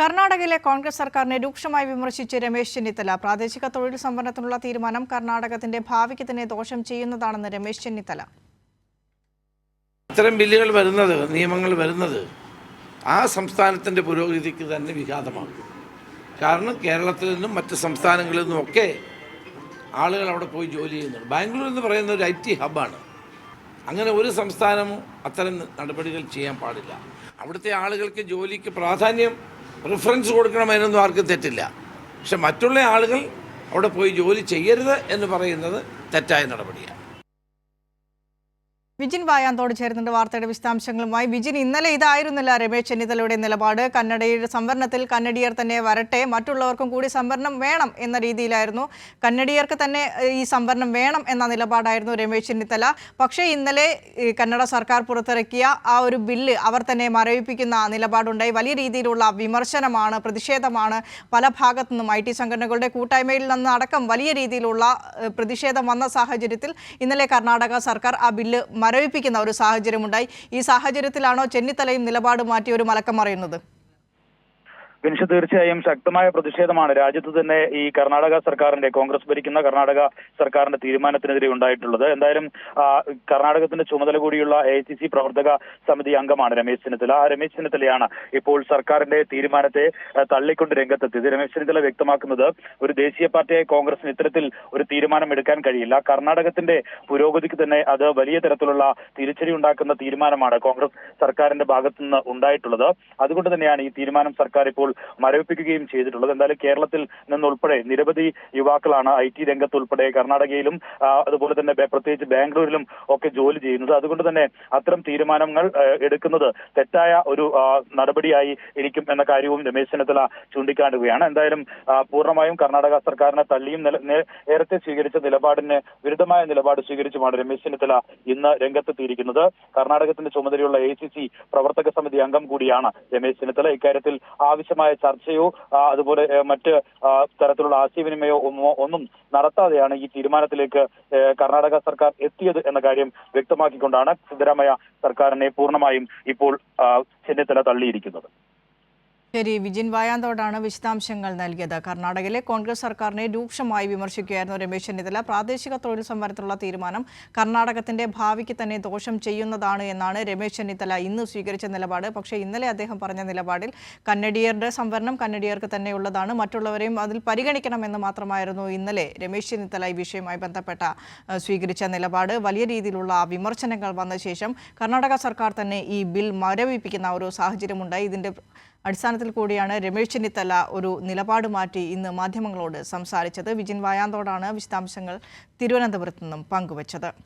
കർണാടകയിലെ കോൺഗ്രസ് സർക്കാരിനെ രൂക്ഷമായി വിമർശിച്ച് രമേശ് ചെന്നിത്തല. പ്രാദേശിക തൊഴിൽ സംവരണത്തിനുള്ള തീരുമാനം കർണാടകത്തിന്റെ ഭാവിക്ക് തന്നെ ദോഷം ചെയ്യുന്നതാണെന്ന് രമേശ് ചെന്നിത്തല. ഇത്തരം ബില്ലുകൾ വരുന്നത് നിയമങ്ങൾ വരുന്നത് ആ സംസ്ഥാനത്തിന്റെ പുരോഗതിക്ക് തന്നെ വിഘാതമാകും. കാരണം കേരളത്തിൽ നിന്നും മറ്റ് സംസ്ഥാനങ്ങളിൽ നിന്നുമൊക്കെ ആളുകൾ അവിടെ പോയി ജോലി ചെയ്യുന്നുണ്ട്. ബാംഗ്ലൂർ എന്ന് പറയുന്ന ഒരു ഐ ടി ഹബ്ബാണ്. അങ്ങനെ ഒരു സംസ്ഥാനവും അത്തരം നടപടികൾ ചെയ്യാൻ പാടില്ല. അവിടുത്തെ ആളുകൾക്ക് ജോലിക്ക് പ്രാധാന്യം പ്രിഫറൻസ് കൊടുക്കണമെന്നൊന്നും ആർക്കും തെറ്റില്ല. പക്ഷെ മറ്റുള്ള ആളുകൾ അവിടെ പോയി ജോലി ചെയ്യരുത് എന്ന് പറയുന്നത് തെറ്റായ നടപടിയാണ്. വിജിൻ വായാന്തോട് ചേരുന്നുണ്ട് വാർത്തയുടെ വിശദാംശങ്ങളുമായി. വിജിൻ ഇന്നലെ ഇതായിരുന്നില്ല രമേശ് ചെന്നിത്തലയുടെ നിലപാട്. കന്നഡയുടെ സംവരണത്തിൽ കന്നഡിയർ തന്നെ വരട്ടെ മറ്റുള്ളവർക്കും കൂടി സംവരണം വേണം എന്ന രീതിയിലായിരുന്നു. കന്നഡിയർക്ക് തന്നെ ഈ സംവരണം വേണം എന്ന നിലപാടായിരുന്നു രമേശ് ചെന്നിത്തല. പക്ഷേ ഇന്നലെ കന്നഡ സർക്കാർ പുറത്തിറക്കിയ ആ ഒരു ബില്ല് അവർ തന്നെ മരവിപ്പിക്കുന്ന നിലപാടുണ്ടായി. വലിയ രീതിയിലുള്ള വിമർശനമാണ് പ്രതിഷേധമാണ് പല ഭാഗത്തു നിന്നും ഐ ടി സംഘടനകളുടെ കൂട്ടായ്മയിൽ നിന്ന് അടക്കം വലിയ രീതിയിലുള്ള പ്രതിഷേധം വന്ന സാഹചര്യത്തിൽ ഇന്നലെ കർണാടക സർക്കാർ ആ ബില്ല് മരവിപ്പിക്കുന്ന ഒരു സാഹചര്യമുണ്ടായി. ഈ സാഹചര്യത്തിലാണോ ചെന്നിത്തലയും നിലപാട് മാറ്റി ഒരു മലക്കം മറിയുന്നത്? വിനിഷ തീർച്ചയായും ശക്തമായ പ്രതിഷേധമാണ് രാജ്യത്ത് തന്നെ ഈ കർണാടക സർക്കാരിന്റെ കോൺഗ്രസ് ഭരിക്കുന്ന കർണാടക സർക്കാരിന്റെ തീരുമാനത്തിനെതിരെ ഉണ്ടായിട്ടുള്ളത്. എന്തായാലും കർണാടകത്തിന്റെ ചുമതല കൂടിയുള്ള എ സി സി പ്രവർത്തക സമിതി അംഗമാണ് രമേശ് ചെന്നിത്തല. ആ രമേശ് ചെന്നിത്തലയാണ് ഇപ്പോൾ സർക്കാരിന്റെ തീരുമാനത്തെ തള്ളിക്കൊണ്ട് രംഗത്തെത്തിയത്. രമേശ് ചെന്നിത്തല വ്യക്തമാക്കുന്നത് ഒരു ദേശീയ പാർട്ടിയായ കോൺഗ്രസിന് ഇത്തരത്തിൽ ഒരു തീരുമാനം എടുക്കാൻ കഴിയില്ല. കർണാടകത്തിന്റെ പുരോഗതിക്ക് തന്നെ അത് വലിയ തരത്തിലുള്ള തിരിച്ചടി ഉണ്ടാക്കുന്ന തീരുമാനമാണ് കോൺഗ്രസ് സർക്കാരിന്റെ ഭാഗത്തുനിന്ന് ഉണ്ടായിട്ടുള്ളത്. അതുകൊണ്ട് തന്നെയാണ് ഈ തീരുമാനം സർക്കാർ ഇപ്പോൾ മരവിപ്പിക്കുകയും ചെയ്തിട്ടുള്ളത്. എന്തായാലും കേരളത്തിൽ നിന്നുൾപ്പെടെ നിരവധി യുവാക്കളാണ് ഐ ടി രംഗത്ത് ഉൾപ്പെടെ കർണാടകയിലും അതുപോലെ തന്നെ പ്രത്യേകിച്ച് ബാംഗ്ലൂരിലും ഒക്കെ ജോലി ചെയ്യുന്നത്. അതുകൊണ്ട് തന്നെ അത്തരം തീരുമാനങ്ങൾ എടുക്കുന്നത് തെറ്റായ ഒരു നടപടിയായി ഇരിക്കും എന്ന കാര്യവും രമേശ് ചെന്നിത്തല ചൂണ്ടിക്കാട്ടുകയാണ് എന്തായാലും പൂർണമായും കർണാടക സർക്കാരിനെ തള്ളിയും നേരത്തെ സ്വീകരിച്ച നിലപാടിന് വിരുദ്ധമായ നിലപാട് സ്വീകരിച്ചുമാണ് രമേശ് ചെന്നിത്തല ഇന്ന് രംഗത്തെത്തിയിരിക്കുന്നത്. കർണാടകത്തിന്റെ ചുമതലയുള്ള എ സി സി പ്രവർത്തക സമിതി അംഗം കൂടിയാണ് രമേശ് ചെന്നിത്തല. ഇക്കാര്യത്തിൽ ആവശ്യമായ ചർച്ചയോ അതുപോലെ മറ്റ് തരത്തിലുള്ള ആശയവിനിമയോ ഒന്നും നടത്താതെയാണ് ഈ തീരുമാനത്തിലേക്ക് കർണാടക സർക്കാർ എത്തിയത് എന്ന കാര്യം വ്യക്തമാക്കിക്കൊണ്ടാണ് സിദ്ധരാമയ്യ സർക്കാരിനെ പൂർണമായും ഇപ്പോൾ ചെന്നിത്തല തള്ളിയിരിക്കുന്നത്. ശരി വിജിൻ വായാന്തോടാണ് വിശദാംശങ്ങൾ നൽകിയത്. കർണാടകയിലെ കോൺഗ്രസ് സർക്കാരിനെ രൂക്ഷമായി വിമർശിക്കുകയായിരുന്നു രമേശ് ചെന്നിത്തല. പ്രാദേശിക തൊഴിൽ സംവരണത്തിലുള്ള തീരുമാനം കർണാടകത്തിന്റെ ഭാവിക്ക് തന്നെ ദോഷം ചെയ്യുന്നതാണ് എന്നാണ് രമേശ് ചെന്നിത്തല ഇന്ന് സ്വീകരിച്ച നിലപാട്. പക്ഷേ ഇന്നലെ അദ്ദേഹം പറഞ്ഞ നിലപാടിൽ കന്നഡിയരുടെ സംവരണം കന്നഡിയർക്ക് തന്നെയുള്ളതാണ്. മറ്റുള്ളവരെയും അതിൽ പരിഗണിക്കണമെന്ന് മാത്രമായിരുന്നു ഇന്നലെ രമേശ് ചെന്നിത്തല ഈ വിഷയവുമായി ബന്ധപ്പെട്ട സ്വീകരിച്ച നിലപാട്. വലിയ രീതിയിലുള്ള വിമർശനങ്ങൾ വന്ന ശേഷം കർണാടക സർക്കാർ തന്നെ ഈ ബിൽ മരവിപ്പിക്കുന്ന ഒരു സാഹചര്യമുണ്ടായി. ഇതിന്റെ അടിസ്ഥാനത്തിൽ കൂടിയാണ് രമേശ് ചെന്നിത്തല ഒരു നിലപാട് മാറ്റി ഇന്ന് മാധ്യമങ്ങളോട് സംസാരിച്ചത്. വിജിൻ വായാന്തോടാണ് വിശദാംശങ്ങൾ തിരുവനന്തപുരത്ത് നിന്നും പങ്കുവച്ചത്.